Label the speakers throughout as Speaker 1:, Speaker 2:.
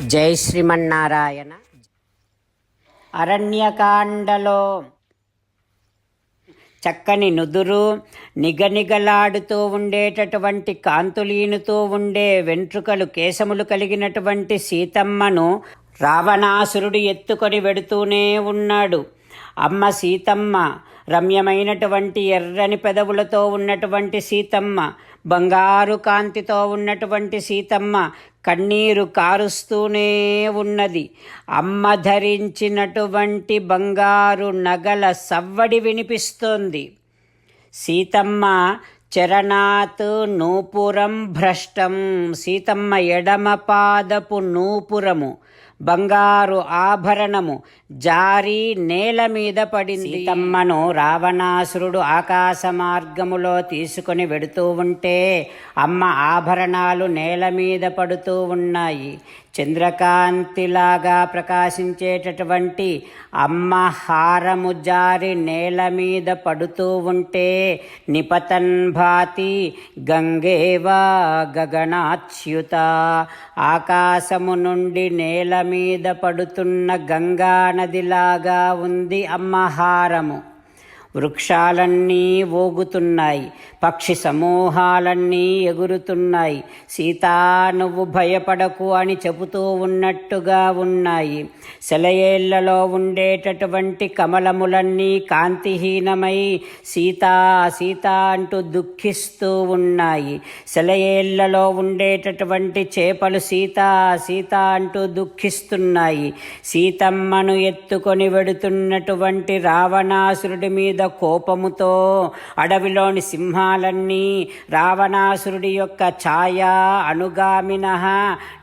Speaker 1: జై శ్రీమన్నారాయణ. అరణ్యకాండలో చక్కని నుదురు నిగనిగలాడుతూ ఉండేటటువంటి కాంతులీనుతూ ఉండే వెంట్రుకలు కేశములు కలిగినటువంటి సీతమ్మను రావణాసురుడు ఎత్తుకొని వెడుతూనే ఉన్నాడు. అమ్మ సీతమ్మ రమ్యమైనటువంటి ఎర్రని పెదవులతో ఉన్నటువంటి సీతమ్మ బంగారు కాంతితో ఉన్నటువంటి సీతమ్మ కన్నీరు కారుస్తూనే ఉన్నది. అమ్మ ధరించినటువంటి బంగారు నగల సవ్వడి వినిపిస్తోంది. సీతమ్మ చరణాత్ నూపురం భ్రష్టం సీతమ్మ ఎడమ పాదపు నూపురము బంగారు ఆభరణము జారి నేల మీద పడింది. సీతమ్మను రావణాసురుడు ఆకాశ మార్గములో తీసుకొని వెడుతూ ఉంటే అమ్మ ఆభరణాలు నేల మీద పడుతూ ఉన్నాయి. చంద్రకాంతిలాగా ప్రకాశించేటటువంటి అమ్మ హారము జారి నేల మీద పడుతూ ఉంటే నిపతన్ భాతి గంగేవా గగనాచ్యుత. ఆకాశము నుండి నేల మీద పడుతున్న గంగానదిలాగా ఉంది అమ్మ హారము వృక్షాలన్నీ ఓగుతున్నాయి పక్షి సమూహాలన్నీ ఎగురుతున్నాయి. సీతా నువ్వు భయపడకు అని చెబుతూ ఉన్నట్టుగా ఉన్నాయి. సెలయేళ్ళలో ఉండేటటువంటి కమలములన్నీ కాంతిహీనమై సీతా సీత అంటూ దుఃఖిస్తూ ఉన్నాయి. సెలయేళ్ళలో ఉండేటటువంటి చేపలు సీతా సీత అంటూ దుఃఖిస్తున్నాయి. సీతమ్మను ఎత్తుకొని వెడుతున్నటువంటి రావణాసురుడి మీద కోపముతో అడవిలోని సింహాలన్నీ రావణాసురుడి యొక్క ఛాయ అనుగామిన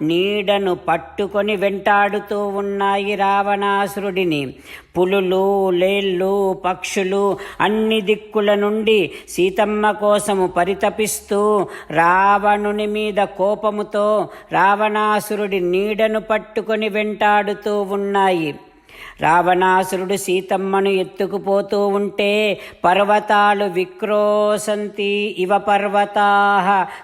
Speaker 1: నీడను పట్టుకొని వెంటాడుతూ ఉన్నాయి రావణాసురుడిని. పులులు లేళ్ళు పక్షులు అన్ని దిక్కుల నుండి సీతమ్మ కోసము పరితపిస్తూ రావణుని మీద కోపముతో రావణాసురుడి నీడను పట్టుకొని వెంటాడుతూ ఉన్నాయి. రావణాసురుడు సీతమ్మను ఎత్తుకుపోతూ ఉంటే పర్వతాలు విక్రోసంతి ఇవ పర్వతా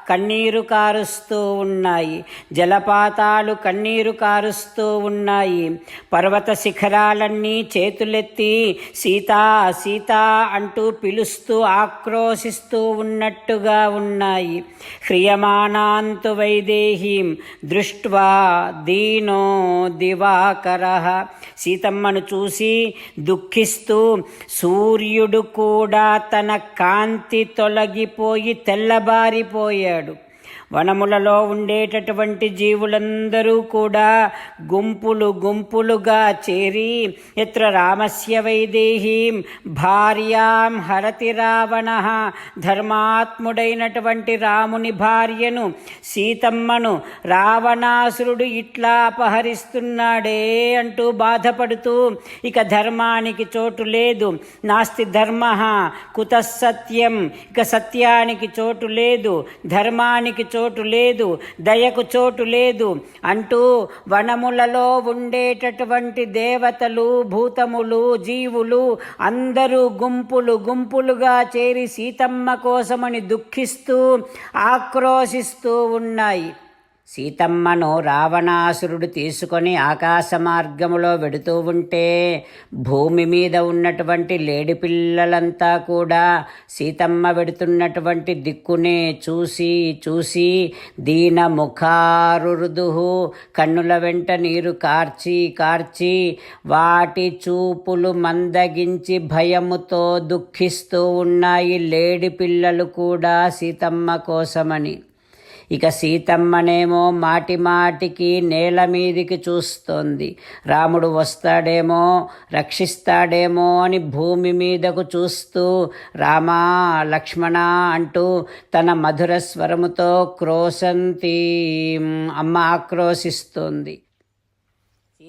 Speaker 1: కన్నీరు కారుస్తూ ఉన్నాయి. జలపాతాలు కన్నీరు కారుస్తూ ఉన్నాయి. పర్వత శిఖరాలన్నీ చేతులెత్తి సీతా సీతా అంటూ పిలుస్తూ ఆక్రోశిస్తూ ఉన్నట్టుగా ఉన్నాయి. క్రియమాణాంతు వైదేహీం దృష్ట్వా దీనో దివాకర. సీతమ్మను చూసి దుఃఖిస్తూ సూర్యుడు కూడా తన కాంతి తొలగిపోయి తెల్లబారిపోయాడు. వనములలో ఉండేటటువంటి జీవులందరూ కూడా గుంపులు గుంపులుగా చేరి ఎత్ర రామస్య వైదేహీం భార్యాం హరతి రావణ ధర్మాత్ముడైనటువంటి రాముని భార్యను సీతమ్మను రావణాసురుడు ఇట్లా అపహరిస్తున్నాడే అంటూ బాధపడుతూ ఇక ధర్మానికి చోటు లేదు. నాస్తి ధర్మ కుతసత్యం ఇక సత్యానికి చోటు లేదు. ధర్మానికి చోటు చోటు లేదు దయకు చోటు లేదు అంటూ వనములలో ఉండేటటువంటి దేవతలు భూతములు జీవులు అందరూ గుంపులు గుంపులుగా చేరి సీతమ్మ కోసమని దుఃఖిస్తూ ఆక్రోశిస్తూ ఉన్నాయి. సీతమ్మను రావణాసురుడు తీసుకొని ఆకాశ మార్గములో వెడుతూ ఉంటే భూమి మీద ఉన్నటువంటి లేడి పిల్లలంతా కూడా సీతమ్మ వెడుతున్నటువంటి దిక్కునే చూసి చూసి దీన ముఖారుదుహు కన్నుల వెంట నీరు కార్చి కార్చి వాటి చూపులు మందగించి భయముతో దుఃఖిస్తూ ఉన్నాయి లేడి పిల్లలు కూడా సీతమ్మ కోసమని. ఇక సీతమ్మనేమో మాటి మాటికి నేల మీదికి చూస్తోంది. రాముడు వస్తాడేమో రక్షిస్తాడేమో అని భూమి మీదకు చూస్తూ రామా లక్ష్మణ అంటూ తన మధుర స్వరముతో క్రోశంతి అమ్మ ఆక్రోశిస్తోంది.